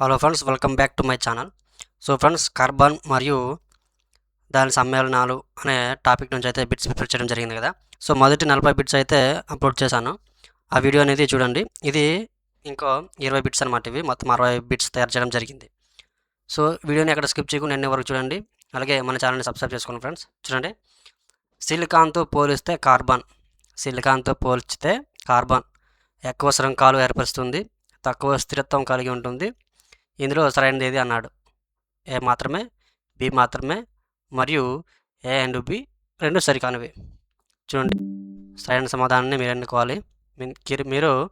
Hello friends welcome back to my channel so friends carbon మరియు దాని సమ్మేళనాలు అనే టాపిక్ నుంచి అయితే బిట్స్ ప్రిపేర్ చేయడం జరిగింది కదా. సో మొదటి నలభై బిట్స్ అయితే అప్లోడ్ చేశాను. ఆ వీడియో అనేది చూడండి. ఇది ఇంకో ఇరవై బిట్స్ అనమాట ఇవి. మొత్తం అరవై బిట్స్ తయారు చేయడం జరిగింది. సో వీడియోని ఎక్కడ స్కిప్ చేయకుండా ఎన్ని వరకు చూడండి. అలాగే మన ఛానల్ని సబ్స్క్రైబ్ చేసుకోండి ఫ్రెండ్స్ చూడండి. సిలికాన్తో పోలిస్తే కార్బన్. సిలికాన్తో పోల్చితే కార్బన్. ఎక్కువ శృంఖాలు ఏర్పరుస్తుంది. తక్కువ స్థిరత్వం కలిగి ఉంటుంది. ఇందులో సరైనది ఏది అన్నాడు. ఏ మాత్రమే బి మాత్రమే మరియు ఏ అండ్ బి రెండు సరికానివి. చూడండి సరైన సమాధానాన్ని మీరు ఎన్నుకోవాలి. మీరు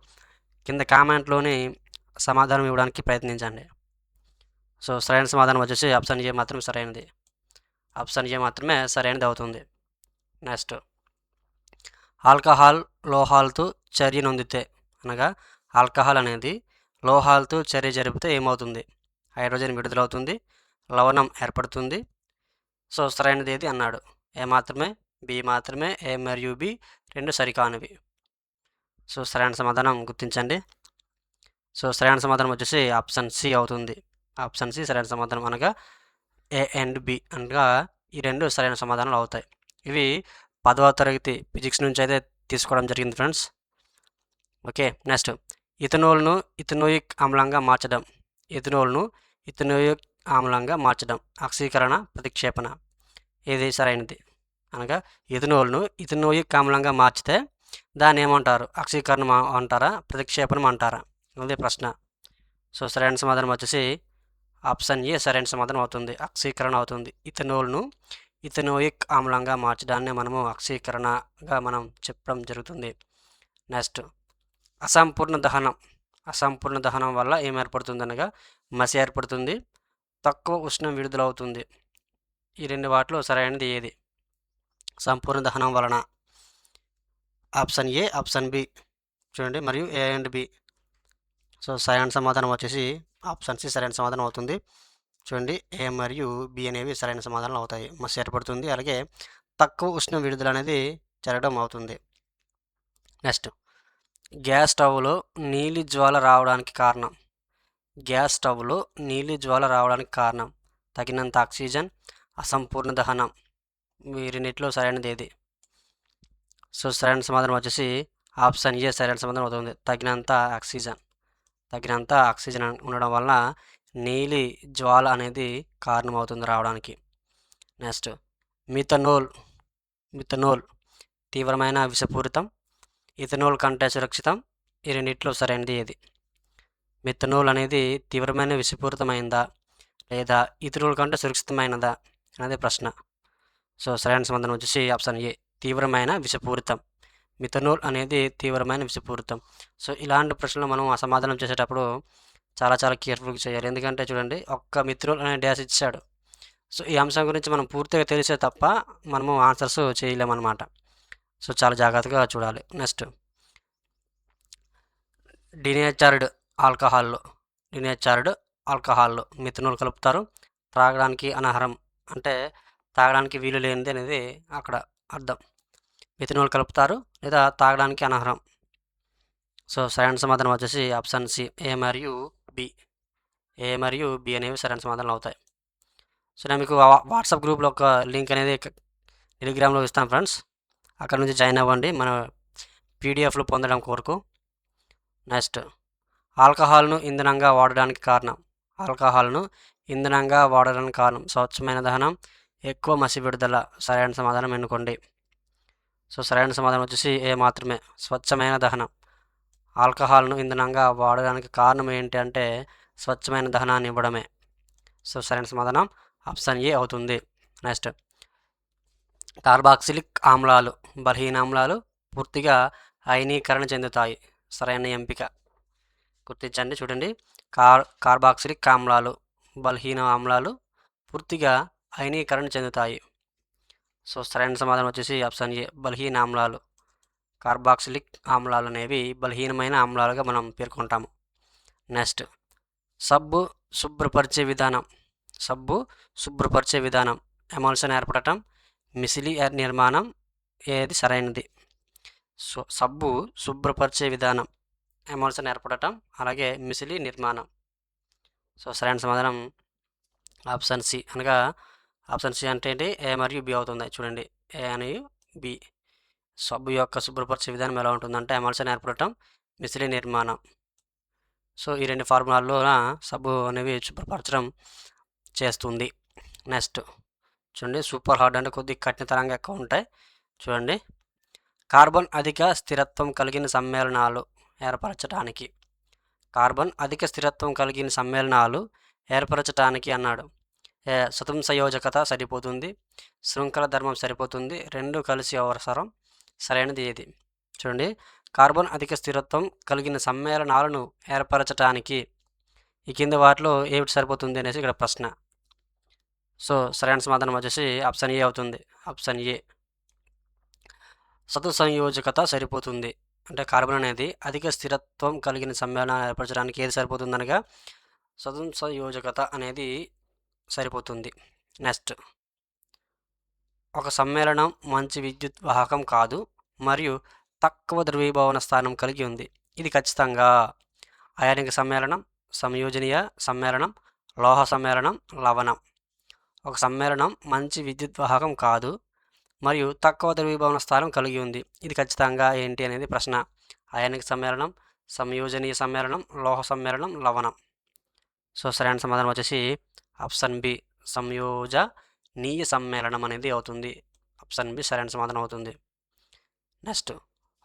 కింద కామెంట్లోని సమాధానం ఇవ్వడానికి ప్రయత్నించండి. సో సరైన సమాధానం వచ్చేసి ఆప్షన్ ఏ మాత్రమే సరైనది. ఆప్షన్ ఏ మాత్రమే సరైనది అవుతుంది. నెక్స్ట్ ఆల్కహాల్ లోహాలతో చర్య నొందితే అనగా ఆల్కహాల్ అనేది లోహాలతో చర్య జరిపితే ఏమవుతుంది? హైడ్రోజన్ విడుదలవుతుంది లవణం ఏర్పడుతుంది. సో సరైనది ఏది అన్నాడు. ఏ మాత్రమే? బి మాత్రమే ఏ మరియు బి రెండు సరికానివి. సో సరైన సమాధానం గుర్తించండి. సో సరైన సమాధానం వచ్చేసి ఆప్షన్ సి అవుతుంది. ఆప్షన్ సి సరైన సమాధానం అనగా ఏ అండ్ బి అనగా ఈ రెండు సరైన సమాధానాలు అవుతాయి. ఇవి పదవ తరగతి ఫిజిక్స్ నుంచి అయితే తీసుకోవడం జరిగింది ఫ్రెండ్స్. Okay next. ఇథనోల్ను ఇథనోయిక్ ఆమ్లంగా మార్చడం. ఇథనోల్ను ఇథనోయిక్ ఆమ్లంగా మార్చడం. ఆక్సీకరణ ప్రతిక్షేపణ. ఇది సరైనది? అనగా ఇథనోల్ను ఇథనోయిక్ ఆమ్లంగా మార్చితే దాన్ని ఏమంటారు? ఆక్సీకరణం అంటారా? ప్రతిక్షేపణం అంటారా? ఇది ప్రశ్న. సో సరైన సమాధానం వచ్చేసి ఆప్షన్ ఏ సరైన సమాధానం అవుతుంది. ఆక్సీకరణ అవుతుంది. ఇథనోల్ను ఇథనోయిక్ ఆమ్లంగా మార్చడాన్ని మనము ఆక్సీకరణగా మనం చెప్పడం జరుగుతుంది. నెక్స్ట్. అసంపూర్ణ దహనం. అసంపూర్ణ దహనం వల్ల ఏం ఏర్పడుతుంది అనగా మసి ఏర్పడుతుంది తక్కువ ఉష్ణం విడుదలవుతుంది. ఈ రెండు వాటిలో సరైనది ఏది? సంపూర్ణ దహనం వలన. Option A option B. చూడండి మరియు ఏ అండ్ బి. సో సరైన సమాధానం వచ్చేసి ఆప్షన్ సి సరైన సమాధానం అవుతుంది. చూడండి ఏ మరియు బి అనేవి సరైన సమాధానాలు అవుతాయి. మసి ఏర్పడుతుంది అలాగే తక్కువ ఉష్ణ విడుదల అనేది జరగడం అవుతుంది. నెక్స్ట్. గ్యాస్ స్టవ్లో నీలి జ్వాల రావడానికి కారణం. గ్యాస్ స్టవ్లో నీలి జ్వాల రావడానికి కారణం. తగినంత ఆక్సిజన్ అసంపూర్ణ దహనం. వీరిన్నిటిలో సరైనది ఏది? సో సరైన సమాధానం వచ్చేసి ఆప్షన్ ఏ సరైన సమాధానం అవుతుంది. తగినంత ఆక్సిజన్. తగినంత ఆక్సిజన్ ఉండడం వలన నీలి జ్వాల అనేది కారణమవుతుంది రావడానికి. Next methanol. మిథనోల్ తీవ్రమైన విషపూరితం. ఇథనోల్ కంటే సురక్షితం ఈ రెండిట్లో సరైనది ఏది? మిథనోల్ అనేది తీవ్రమైన విషపూరితమైందా? లేదా ఇథనోల్ కంటే సురక్షితమైనదా? అనేది ప్రశ్న. సో సరైన సమాధానం వచ్చేసి ఆప్షన్ ఏ తీవ్రమైన విషపూరితం. మిథనోల్ అనేది తీవ్రమైన విషపూరితం. సో ఇలాంటి ప్రశ్నలు మనం సమాధానం చేసేటప్పుడు చాలా చాలా కేర్ఫుల్గా చేయాలి. ఎందుకంటే చూడండి ఒక్క మిథనోల్ అనే డ్యాష్ ఇచ్చాడు. సో ఈ అంశం గురించి మనం పూర్తిగా తెలిసే తప్ప మనము ఆన్సర్స్ చేయలేమన్నమాట. సో చాలా జాగ్రత్తగా చూడాలి. నెక్స్ట్. డినేచర్డ్ ఆల్కహాల్లో. డినేచర్డ్ ఆల్కహాల్లో. మిథనోల్ కలుపుతారు. త్రాగడానికి అనర్హం అంటే తాగడానికి వీలు లేనిది అనేది అక్కడ అర్థం. మిథనోల్ కలుపుతారు లేదా తాగడానికి అనర్హం. సో సరైన సమాధానం వచ్చేసి ఆప్షన్ సి ఏ మరియు బి. ఏ మరియు బి అనేవి సరైన సమాధానాలు అవుతాయి. సో నేను మీకు వాట్సాప్ గ్రూప్లో ఒక లింక్ అనేది టెలిగ్రామ్లో ఇస్తాను ఫ్రెండ్స్. అక్కడ నుంచి జాయిన్ అవ్వండి. మన పీడిఎఫ్లు పొందడం కొరకు. నెక్స్ట్ ఆల్కహాల్ను ఇంధనంగా వాడడానికి కారణం. ఆల్కహాల్ను ఇంధనంగా వాడడానికి కారణం. స్వచ్ఛమైన దహనం ఎక్కువ మసి విడుదల. సరైన సమాధానం ఎన్నుకోండి. సో సరైన సమాధానం వచ్చేసి ఏ మాత్రమే. స్వచ్ఛమైన దహనం. ఆల్కహాల్ను ఇంధనంగా వాడడానికి కారణం ఏంటి అంటే స్వచ్ఛమైన దహనాన్ని ఇవ్వడమే. సో సరైన సమాధానం ఆప్షన్ ఏ అవుతుంది. నెక్స్ట్ కార్బాక్సిలిక్ ఆమ్లాలు బలహీన ఆమ్లాలు పూర్తిగా అయనీకరణ చెందుతాయి. సరైన ఎంపిక. గుర్తించండి చూడండి. కార్ కార్బాక్సిలిక్ ఆమ్లాలు బలహీన ఆమ్లాలు పూర్తిగా అయనీకరణ చెందుతాయి. సో సరైన సమాధానం వచ్చేసి ఆప్షన్ ఏ బలహీన ఆమ్లాలు. కార్బాక్సిలిక్ ఆమ్లాలు అనేవి బలహీనమైన ఆమ్లాలుగా మనం పేర్కొంటాము. నెక్స్ట్ సబ్బు శుభ్రపరిచే విధానం. సబ్బు శుభ్రపరిచే విధానం. ఎమల్షన్ ఏర్పడటం మిసిలి నిర్మాణం ఏది సరైనది. సో సబ్బు శుభ్రపరిచే విధానం ఎమల్షన్ ఏర్పడటం అలాగే మిసిలి నిర్మాణం. సో సరైన సమాధానం ఆప్షన్ సి. అనగా ఆప్షన్ సి అంటే ఏంటి? ఏ మరియు బి అవుతుంది. చూడండి. ఏ మరియు బి. సబ్బు యొక్క శుభ్రపరిచే విధానం ఎలా ఉంటుందంటే ఎమల్షన్ ఏర్పడటం మిసిలి నిర్మాణం. సో ఈ రెండు ఫార్ములాల్లో సబ్బు అనేవి శుభ్రపరచడం చేస్తుంది. నెక్స్ట్. చూడండి సూపర్ హార్డ్ అంటే కొద్దిగా కఠినతరంగా ఎక్కువ ఉంటాయి. చూడండి కార్బన్ అధిక స్థిరత్వం కలిగిన సమ్మేళనాలు ఏర్పరచడానికి కార్బన్ అధిక స్థిరత్వం కలిగిన సమ్మేళనాలు ఏర్పరచడానికి అన్నాడు. ఏ, స్వతం సంయోజకత సరిపోతుంది శృంఖల ధర్మం సరిపోతుంది రెండు కలిసి అవసరం సరైనది ఏది? చూడండి కార్బన్ అధిక స్థిరత్వం కలిగిన సమ్మేళనాలను ఏర్పరచడానికి ఈ కింద వాటిలో ఏమిటి సరిపోతుంది అనేసి ఇక్కడ ప్రశ్న. సో సరైన సమాధానం వచ్చేసి ఆప్షన్ ఏ అవుతుంది. Option A. సతు సంయోజకత సరిపోతుంది. అంటే కార్బన్ అనేది అధిక స్థిరత్వం కలిగిన సమ్మేళనాన్ని ఏర్పరచడానికి ఏది సరిపోతుంది అనగా సతు సంయోజకత అనేది సరిపోతుంది. నెక్స్ట్. ఒక సమ్మేళనం మంచి విద్యుత్ వాహకం కాదు మరియు తక్కువ ద్రవీభవన స్థానం కలిగి ఉంది. ఇది ఖచ్చితంగా. అయానిక సమ్మేళనం సంయోజనీయ సమ్మేళనం లోహ సమ్మేళనం లవణం. ఒక సమ్మేళనం మంచి విద్యుత్ వాహకం కాదు మరియు తక్కువ ద్రవీభవన స్థానం కలిగి ఉంది. ఇది ఖచ్చితంగా ఏంటి అనేది ప్రశ్న. అయానిక సమ్మేళనం సంయోజనీయ సమ్మేళనం లోహ సమ్మేళనం లవణం. సో సరైన సమాధానం వచ్చేసి ఆప్షన్ బి సంయోజనీయ సమ్మేళనం అనేది అవుతుంది. ఆప్షన్ బి సరైన సమాధానం అవుతుంది. నెక్స్ట్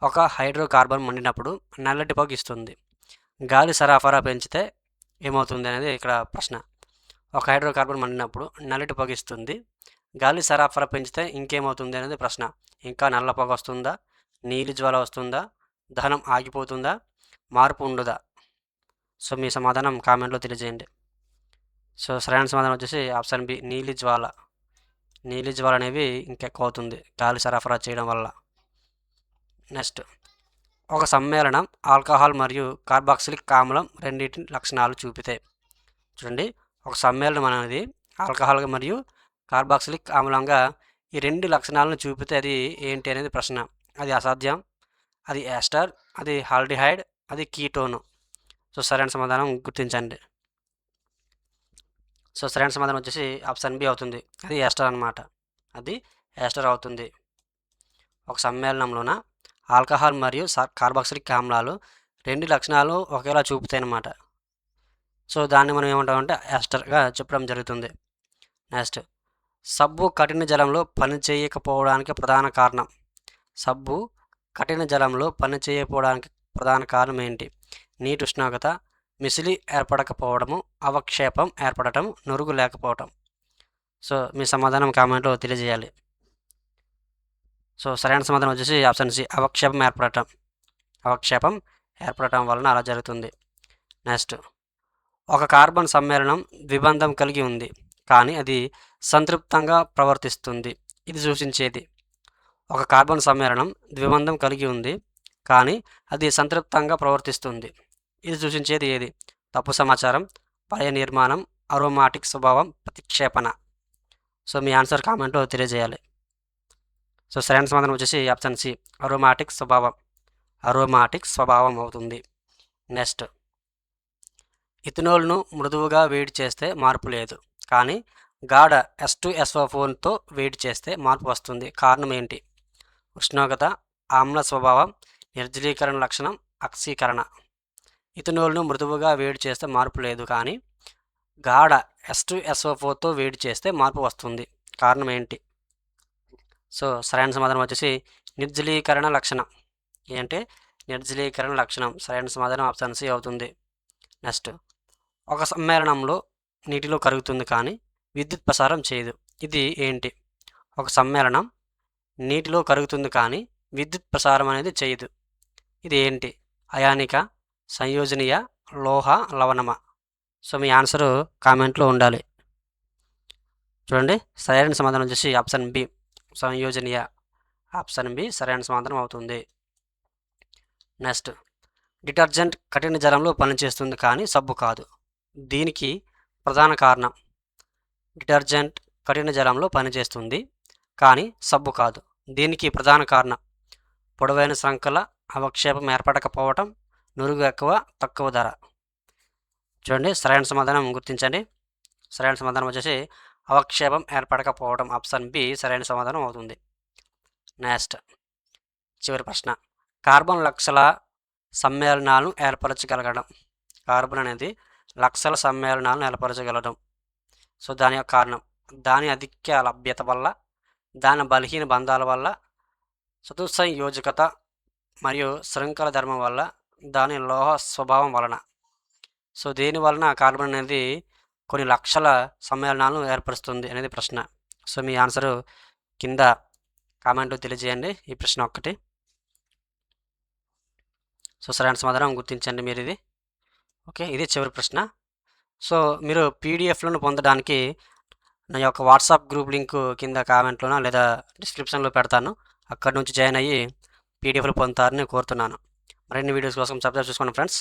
ఒక హైడ్రోకార్బన్ మండినప్పుడు నల్లటి పొగ ఇస్తుంది. గాలి సరఫరా పెంచితే ఏమవుతుంది అనేది ఇక్కడ ప్రశ్న. ఒక హైడ్రోకార్బన్ మండినప్పుడు నల్లటి పొగ ఇస్తుంది గాలి సరఫరా పెంచితే ఇంకేమవుతుంది అనేది ప్రశ్న. ఇంకా నల్ల పొగ వస్తుందా? నీలి జ్వాల వస్తుందా? దహనం ఆగిపోతుందా? మార్పు ఉండదా? సో మీ సమాధానం కామెంట్లో తెలియజేయండి. సో సరైన సమాధానం వచ్చేసి ఆప్షన్ బి నీలి జ్వాల. నీలి జ్వాల అనేవి ఇంకెక్కువ అవుతుంది గాలి సరఫరా చేయడం వల్ల. నెక్స్ట్ ఒక సమ్మేళనం ఆల్కహాల్ మరియు కార్బాక్సిలిక్ ఆమ్లం రెండింటి లక్షణాలు చూపితే. చూడండి ఒక సమ్మేళనం అనేది ఆల్కహాల్ మరియు కార్బాక్సిలిక్ ఆమ్లంగా ఈ రెండు లక్షణాలను చూపితే అది ఏంటి అనేది ప్రశ్న. అది అసాధ్యం అది యాస్టర్ అది హాల్డిహైడ్ అది కీటోను. సో సరైన సమాధానం గుర్తించండి. సో సరైన సమాధానం వచ్చేసి ఆప్షన్ బి అవుతుంది. అది యాస్టర్ అనమాట అది యాస్టర్ అవుతుంది. ఒక సమ్మేళనంలోన ఆల్కహాల్ మరియు కార్బాక్సిలిక్ ఆమ్లాలు రెండు లక్షణాలు ఒకేలా చూపుతాయి అన్నమాట సో దాన్ని మనం ఏమంటామంటే యాస్టర్గా చెప్పడం జరుగుతుంది. నెక్స్ట్ సబ్బు కఠిన జలంలో పని చేయకపోవడానికి ప్రధాన కారణం. సబ్బు కఠిన జలంలో పని చేయకపోవడానికి ప్రధాన కారణం ఏంటి? నీటి ఉష్ణోగ్రత మిసిలి ఏర్పడకపోవడము అవక్షేపం ఏర్పడటం నురుగు లేకపోవటం. సో మీ సమాధానం కామెంట్లో తెలియజేయాలి. సో సరైన సమాధానం వచ్చేసి ఆప్షన్ సి అవక్షేపం ఏర్పడటం. అవక్షేపం ఏర్పడటం వలన అలా జరుగుతుంది. నెక్స్ట్ ఒక కార్బన్ సమ్మేళనం ద్విబంధం కలిగి ఉంది కానీ అది సంతృప్తంగా ప్రవర్తిస్తుంది. ఇది సూచించేది. ఒక కార్బన్ సమ్మేళనం ద్విబంధం కలిగి ఉంది కానీ అది సంతృప్తంగా ప్రవర్తిస్తుంది. ఇది సూచించేది ఏది? తప్పు సమాచారం పలయ నిర్మాణం అరోమాటిక్ స్వభావం ప్రతిక్షేపణ. సో మీ ఆన్సర్ కామెంట్లో తెలియజేయాలి. సో సరైన సమాధానం వచ్చేసి ఆప్షన్ సి అరోమాటిక్ స్వభావం. అరోమాటిక్ స్వభావం అవుతుంది. నెక్స్ట్. ఇథనోల్ను మృదువుగా వేడి చేస్తే మార్పు లేదు. కానీ గాఢ ఎస్ టు ఎస్ఓ ఫోన్తో వేడి చేస్తే మార్పు వస్తుంది. కారణం ఏంటి? ఉష్ణోగ్రత ఆమ్ల స్వభావం నిర్జలీకరణ లక్షణం ఆక్సీకరణ. ఇథనోల్ను మృదువుగా వేడి చేస్తే మార్పు లేదు. కానీ గాఢ ఎస్ టు ఎస్ఓ ఫోర్తో వేడి చేస్తే మార్పు వస్తుంది. కారణం ఏంటి? సో సరైన సమాధానం వచ్చేసి నిర్జలీకరణ లక్షణం. ఏంటంటే నిర్జలీకరణ లక్షణం. సరైన సమాధానం ఆప్షన్ సి అవుతుంది. నెక్స్ట్. ఒక సమ్మేళనంలో నీటిలో కరుగుతుంది కానీ విద్యుత్ ప్రసారం చేయదు. ఇది ఏంటి? ఒక సమ్మేళనం నీటిలో కరుగుతుంది కానీ విద్యుత్ ప్రసారం అనేది చేయదు. ఇది ఏంటి? అయానిక సంయోజనీయ లోహ లవణమ. సో మీ ఆన్సరు కామెంట్లో ఉండాలి. చూడండి సరైన సమాధానం వచ్చేసి ఆప్షన్ బి. సంయోజనీయ ఆప్షన్ బి సరైన సమాధానం అవుతుంది. నెక్స్ట్. డిటర్జెంట్ కఠిన జలంలో పనిచేస్తుంది కానీ సబ్బు కాదు. దీనికి ప్రధాన కారణం డిటర్జెంట్ కఠిన జలంలో పనిచేస్తుంది కానీ సబ్బు కాదు. దీనికి ప్రధాన కారణం పొడవైన శృంఖల అవక్షేపం ఏర్పడకపోవటం నురుగు ఎక్కువ తక్కువ ధర. చూడండి సరైన సమాధానం గుర్తించండి. సరైన సమాధానం వచ్చేసి అవక్షేపం ఏర్పడకపోవడం ఆప్షన్ బి సరైన సమాధానం అవుతుంది. నెక్స్ట్ చివరి ప్రశ్న. కార్బన్ లక్షల సమ్మేళనాలను ఏర్పరచగలగడం. కార్బన్ అనేది లక్షల సమ్మేళనాలు నెలపరచగలడం సో దాని యొక్క కారణం. దాని అధిక లభ్యత వల్ల దాని బలహీన బంధాల వల్ల చతుస్సంయోజకత మరియు శృంఖల ధర్మం వల్ల దాని లోహ స్వభావం వలన. సో దేని వలన కార్బన్ అనేది కొన్ని లక్షల సమ్మేళనాలను ఏర్పరుస్తుంది అనేది ప్రశ్న. సో మీ ఆన్సరు కింద కామెంట్ తెలియజేయండి. ఈ ప్రశ్న ఒక్కటి. సో సరైన సమాధానం గుర్తించండి మీరు ఇది ఓకే ఇది చివరి ప్రశ్న. సో మీరు పీడిఎఫ్లను పొందడానికి నా యొక్క వాట్సాప్ గ్రూప్ లింక్ కింద కామెంట్లోనో లేదా డిస్క్రిప్షన్లో పెడతాను. అక్కడ నుంచి జాయిన్ అయ్యి పీడిఎఫ్లు పొందుతారని కోరుతున్నాను. మరిన్ని వీడియోస్ కోసం సబ్స్క్రైబ్ చేసుకోండి ఫ్రెండ్స్.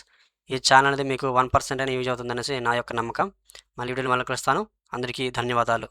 ఈ ఛానల్ అనేది మీకు వన్ పర్సెంట్ అయినా యూజ్ అవుతుందనేసి నా యొక్క నమ్మకం. మళ్ళీ వీడియోలు మళ్ళీ కలుస్తాను. అందరికీ ధన్యవాదాలు.